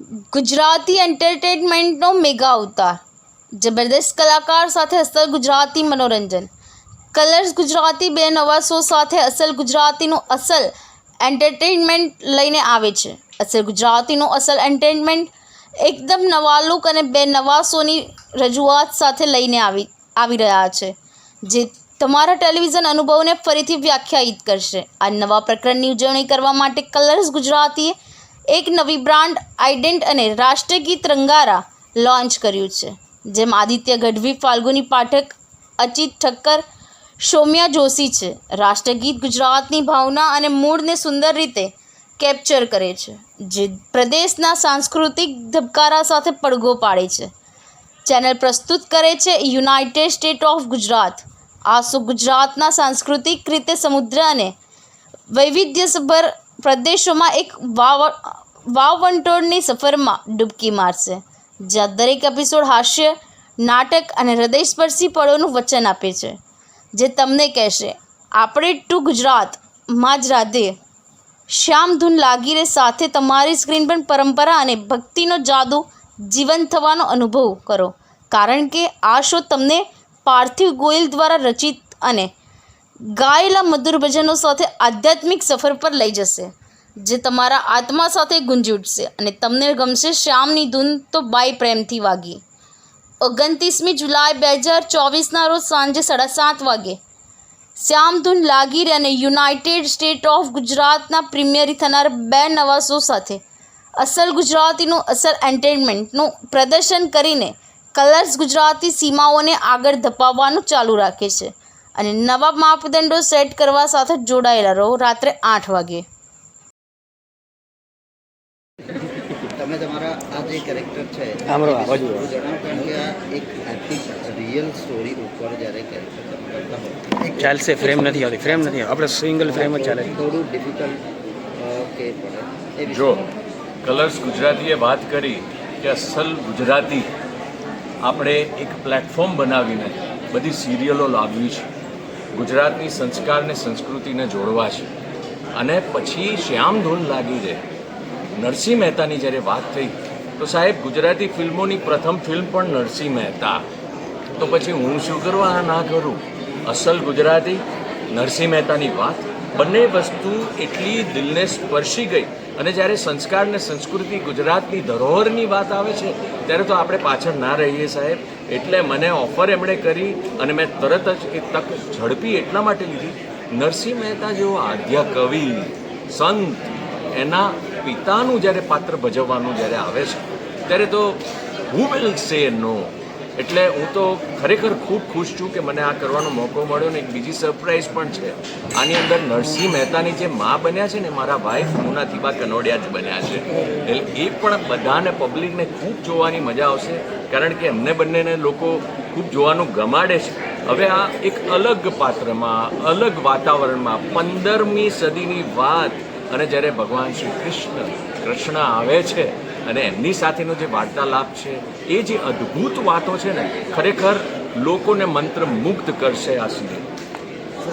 Gujarati એન્ટરટેનમેન્ટનો mega અવતાર. જબરદસ્ત કલાકાર સાથે અસલ ગુજરાતી મનોરંજન. કલર્સ ગુજરાતી બે નવા શો સાથે અસલ ગુજરાતીનું અસલ એન્ટરટેનમેન્ટ લઈને આવે છે. અસલ ગુજરાતીનું અસલ એન્ટરટેનમેન્ટ એકદમ નવા લુક અને બે નવા શોની રજૂઆત સાથે લઈને આવી આવી રહ્યા છે. જે તમારા ટેલિવિઝન અનુભવને ફરીથી વ્યાખ્યાયિત કરશે. આ નવા પ્રકરણની ઉજવણી કરવા માટે કલર્સ ગુજરાતીએ એક નવી બ્રાન્ડ આઇડેન્ટ અને રાષ્ટ્રગીત રંગારા લોન્ચ કર્યું છે, જેમ આદિત્ય ગઢવી, ફાલ્ગુની પાઠક અચિત ઠક્કર, સૌમ્યા જોશી છે. રાષ્ટ્રગીત ગુજરાતની ભાવના અને મૂળને સુંદર રીતે કેપ્ચર કરે છે, જે પ્રદેશના સાંસ્કૃતિક ધબકારા સાથે પડઘો પાડે છે. ચેનલ પ્રસ્તુત કરે છે યુનાઇટેડ સ્ટેટ ઓફ ગુજરાત. આ શો ગુજરાતના સાંસ્કૃતિક રીતે સમુદ્ર અને વૈવિધ્યસભર પ્રદેશોમાં એક વાવ વાવવંટોળની સફરમાં ડૂબકી મારશે, જ્યાં દરેક એપિસોડ હાસ્ય, નાટક અને હૃદયસ્પર્શી પળોનું વચન આપે છે, જે તમને કહેશે, આપણે ટુ ગુજરાત, માં જ રાધે. શ્યામ ધૂન લાગી રે સાથે તમારી સ્ક્રીન પર પરંપરા અને ભક્તિનો જાદુ જીવંત થવાનો અનુભવ કરો. કારણ કે આ શો તમને પાર્થિવ ગોયલ દ્વારા રચિત અને ગાયેલા મધુર ભજનો સાથે આધ્યાત્મિક સફર પર લઈ જશે, જે તમારા આત્મા સાથે ગુંજી ઉઠશે અને તમને ગમશે શ્યામની ધૂન તો બાઈ પ્રેમથી વાગી. ઓગણત્રીસમી જુલાઈ બે હજાર ચોવીસના રોજ સાંજે સાડા સાત વાગે. શ્યામધૂન લાગીર અને યુનાઇટેડ સ્ટેટ ઓફ ગુજરાતના પ્રીમિયરી થનાર બે નવા શો સાથે અસલ ગુજરાતીનું અસલ એન્ટરટેનમેન્ટનું પ્રદર્શન કરીને કલર્સ ગુજરાતી સીમાઓને આગળ ધપાવવાનું ચાલુ રાખે છે. અને નવા માપદંડો સેટ કરવા સાથે જોડાયેલા રહો રાત્રે આઠ વાગે. તમે તમારા આ જે કેરેક્ટર છે કારણ કે આ એક રિયલ સ્ટોરી ઉપર જ્યારે કેરેક્ટર તમે કરતા હો એક ચાલશે ફ્રેમ નથી આવતી ફ્રેમ નથી. આપણે સિંગલ ફ્રેમ જ ચાલે. થોડું ડિફિકલ્ટ કે પડે જો કલર્સ ગુજરાતીએ વાત કરી કે અસલ ગુજરાતી આપણે એક પ્લેટફોર્મ બનાવીને બધી સિરિયલો લાવવી છે. ગુજરાતની સંસ્કાર ને સંસ્કૃતિને જોડવા છે. અને પછી શ્યામ ધૂન લાગી જાય નરસિંહ મહેતાની જ્યારે વાત થઈ, તો સાહેબ ગુજરાતી ફિલ્મોની પ્રથમ ફિલ્મ પણ નરસિંહ મહેતા. તો પછી હું શું કરવા આ ના કરું? અસલ ગુજરાતી, નરસિંહ મહેતાની વાત. બંને વસ્તુ એટલી દિલને સ્પર્શી ગઈ અને જ્યારે સંસ્કાર ને સંસ્કૃતિ ગુજરાતની ધરોહરની વાત આવે છે, ત્યારે તો આપણે પાછળ ના રહીએ સાહેબ. એટલે મને ઓફર એમણે કરી અને મેં તરત જ એ તક ઝડપી એટલા માટે લીધી. નરસિંહ મહેતા જેવો આદ્ય કવિ, સંત, એના પિતાનું જ્યારે પાત્ર ભજવવાનું જ્યારે આવે છે, ત્યારે તો હુ વિલ સે નો એટલે હું તો ખરેખર ખૂબ ખુશ છું કે મને આ કરવાનો મોકો મળ્યો ને એક બીજી સરપ્રાઈઝ પણ છે. આની અંદર નરસિંહ મહેતાની જે મા બન્યા છે ને, મારા વાઈફ મુના દીબા કનોડિયા જ બન્યા છે. એટલે એ પણ બધાને પબ્લિકને ખૂબ જોવાની મજા આવશે, કારણ કે એમને બંનેને લોકો ખૂબ જોવાનું ગમાડે છે. હવે આ એક અલગ પાત્રમાં, અલગ વાતાવરણમાં, પંદરમી સદીની વાત અને જ્યારે ભગવાન શ્રી કૃષ્ણ કૃષ્ણ આવે છે અને એમની સાથેનો જે વાર્તાલાપ છે એ જે અદ્ભુત વાતો છે ને ખરેખર લોકોને મંત્રમુગ્ધ કરશે આ સિનેમા.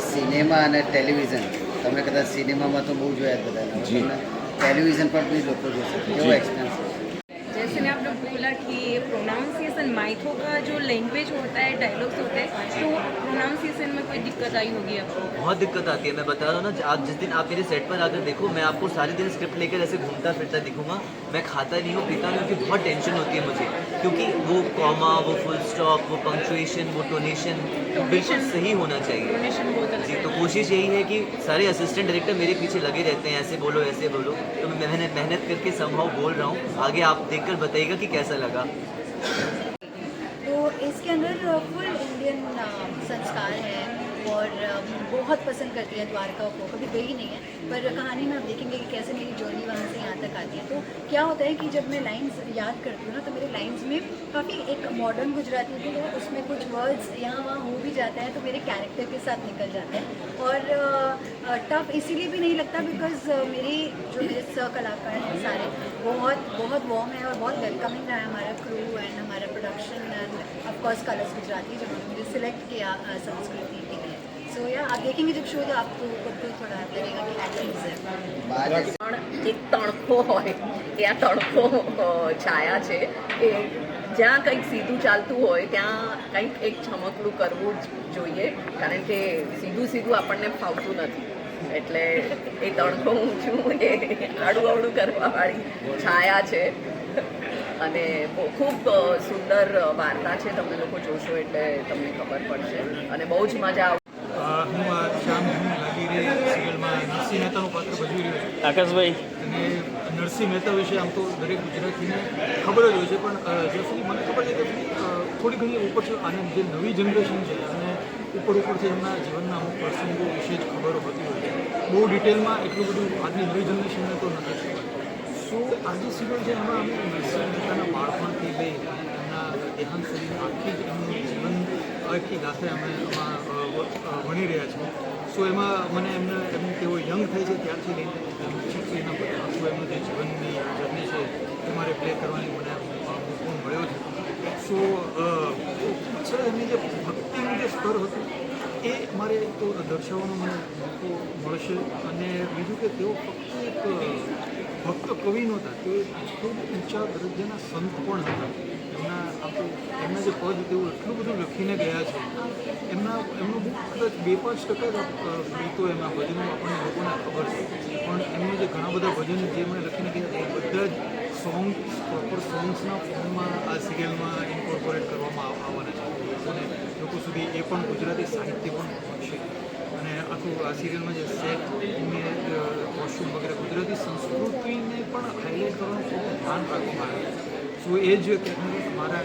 સિનેમા અને ટેલિવિઝન તમે કદાચ સિનેમામાં તો બહુ જોયા જ બધા ટેલિવિઝન પર બી લોકો જોશે કેવો जैसे ने आपने बोला कि प्रोनाउंसिएशन माइथो का जो लैंग्वेज होता है डायलॉग्स होते हैं तो प्रोनाउंसिएशन में कोई दिक्कत आई होगी आपको? बहुत दिक्कत आती है मैं बता रहा हूँ ना आप जिस दिन आप मेरे सेट पर आकर देखो मैं आपको सारे दिन स्क्रिप्ट लेकर ऐसे घूमता फिरता दिखूँगा मैं खाता नहीं हूँ पीता नहीं हूँ क्योंकि बहुत टेंशन होती है मुझे क्योंकि वो कॉमा वो फुल स्टॉप वो पंक्चुएशन वो टोनेशन बिल्कुल सही होना चाहिए। जी अच्छा तो कोशिश यही है कि सारे असिस्टेंट डायरेक्टर मेरे पीछे लगे रहते हैं ऐसे बोलो ऐसे बोलो तो मैं मेहनत मेहनत करके संभव बोल रहा हूँ आगे आप देखकर बताइएगा कि कैसा लगा? तो इसके अंदर फुल इंडियन संस्कार है और बहुत पसंद करती है द्वारका को। कभी गई नहीं है, पर कहानी में आप देखेंगे कि कैसे मेरी जर्नी वहाँ तक तो क्या होता है कि जब मैं लाइंस याद करती हूँ ना तो मेरे लाइंस में काफ़ी एक मॉडर्न गुजराती भी है, उसमें कुछ वर्ड्स यहाँ वहाँ हो भी जाता है तो मेरे कैरेक्टर के साथ निकल जाते हैं। और टफ इसीलिए भी नहीं लगता बिकॉज़ मेरी जो मेरे कलाकार हैं सारे, बहुत बहुत वॉम है और बहुत वेलकमिंग रहा है हमारा क्रू एंड हमारा production and of course Colors Gujarati जिन्होंने मुझे सिलेक्ट किया संस्कृति सो या आप देखेंगे जब शो तो आपको खुद को थोड़ा लगेगा कि एक्टिंग है બાર પણ એક તણખો હોય એ આ તણખો અ, છાયા છે કે જ્યાં કંઈક સીધું ચાલતું હોય ત્યાં કંઈક એક ચમકડું કરવું જ જોઈએ કારણ કે સીધું સીધું આપણને ફાવતું નથી એટલે એ તણખો હું છું એ આડું અવડું કરવાવાળી છાયા છે અને બહુ ખૂબ અ, સુંદર વાર્તા છે તમે લોકો જોશો એટલે તમને ખબર પડશે અને બહુ જ મજા આવશે અ, હું આ શ્યામ લાગી લાગીરે સિરિયલમાં નરસિંહ મહેતાનું પાત્ર ભજવી રહ્યો છું આકાશભાઈ. અને નરસિંહ મહેતા વિશે આમ તો દરેક ગુજરાતીને ખબર જ હોય છે, પણ જ્યાં સુધી મને ખબર છે કે થોડી ઘણી ઉપર છે અને જે નવી જનરેશન છે અને ઉપર ઉપરથી એમના જીવનના અમુક પ્રસંગો વિશે જ ખબર હોતી હોય છે. બહુ ડિટેલમાં એટલું બધું આજની નવી જનરેશનને તો નથી સો આ જે સિરિયલ છે એમાં અમે નરસિંહ મહેતાના બાળપણથી લઈ એમના દેહાંત સુધીનું આખી જ જીવન આખી ગાથા અમે એમાં ભણી રહ્યા છીએ સો એમાં મને એમને એમનું તેઓ યંગ થાય છે ત્યારથી લઈને એના બધા આખું એમનું જે જીવનની જર્ની છે એ મારે પ્લે કરવાની મને ફોન મળ્યો છે સો એમની જે ભક્તિનું જે સ્તર હતું એ મારે તો દર્શાવવાનો મને મોકો મળશે. અને બીજું કે તેઓ ફક્ત એક ભક્ત કવિ નહોતા, તેઓ ખૂબ ઊંચા દરજ્જાના સંત પણ હતા. એમના આપણે, એમના જે પદ તેઓ એટલું બધું લખીને ગયા છે. એમના, એમનું બહુ કદાચ બે પાંચ ટકા ગીતો એમના ભજનો આપણને લોકોને ખબર છે. પણ એમનું જે ઘણા બધા ભજન જે એમણે લખીને ગયા એ બધા જ સોંગ પ્રોપર સોંગ્સના ફોર્મમાં આ સિરિયલમાં ઇન્કોર્પોરેટ કરવામાં આવ- આવવાના છે. અને લોકો સુધી એ પણ ગુજરાતી સાહિત્ય પણ આખું આ સિરિયલમાં જે સેટ વોશરૂમ વગેરે કુદરતી સંસ્કૃતિને પણ હાઇલાઇટ કરવાનું ખૂબ ધ્યાન રાખવામાં આવે છે. સો એ જ મારા